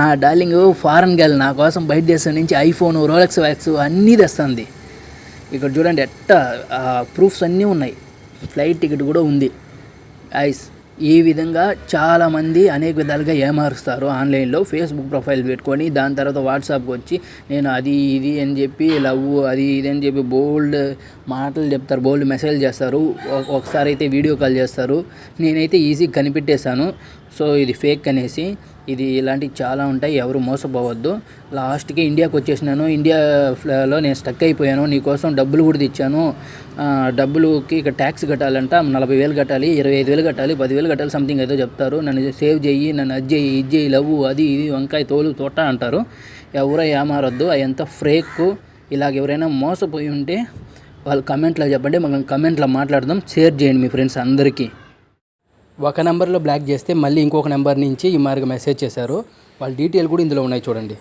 నా darling foreign girl నా కోసం బయట దేశం నుంచి ఐఫోన్ రోలెక్స్ వ్యాక్స్ అన్నీ తెస్తుంది. ఇక్కడ చూడండి ఎట్ట ప్రూఫ్స్ అన్నీ ఉన్నాయి. ఫ్లైట్ టికెట్ కూడా ఉంది. ఐస్ ఈ విధంగా చాలామంది అనేక విధాలుగా ఏమారుస్తారు. ఆన్లైన్లో ఫేస్బుక్ ప్రొఫైల్ పెట్టుకొని దాని తర్వాత వాట్సాప్కి వచ్చి నేను అది ఇది అని చెప్పి లవ్ అది ఇది అని చెప్పి బోల్డ్ మాటలు చెప్తారు బోల్డ్ మెసేజ్ చేస్తారు. ఒకసారి అయితే వీడియో కాల్ చేస్తారు. నేనైతే ఈజీగా కనిపెట్టేశాను. సో ఇది ఫేక్ అనేసి. ఇది ఇలాంటివి చాలా ఉంటాయి. ఎవరు మోసపోవద్దు. లాస్ట్కి ఇండియాకి వచ్చేసినాను. ఇండియాలో నేను స్టక్ అయిపోయాను. నీకోసం డబ్బులు కూడా తెచ్చాను. డబ్బులుకి ఇక ట్యాక్స్ కట్టాలంట. నలభై వేలు కట్టాలి ఇరవై ఐదు వేలు కట్టాలి పదివేలు కట్టాలి సంథింగ్ ఏదో చెప్తారు. నన్ను సేవ్ చేయి నన్ను అది చేయి ఇది చేయి లవ్వు అది ఇది వంకాయ తోలు తోట అంటారు. ఎవరో ఏమారొద్దు అదంతా ఫ్రేక్ ఇలాగ ఎవరైనా మోసపోయి ఉంటే వాళ్ళు కమెంట్లో చెప్పండి మనం కమెంట్లో మాట్లాడదాం. షేర్ చేయండి మీ ఫ్రెండ్స్ అందరికీ. ఒక నెంబర్లో బ్లాక్ చేస్తే మళ్ళీ ఇంకొక నెంబర్ నుంచి ఈ మార్గం మెసేజ్ చేశారు. వాళ్ళ డీటెయిల్ కూడా ఇందులో ఉన్నాయి చూడండి.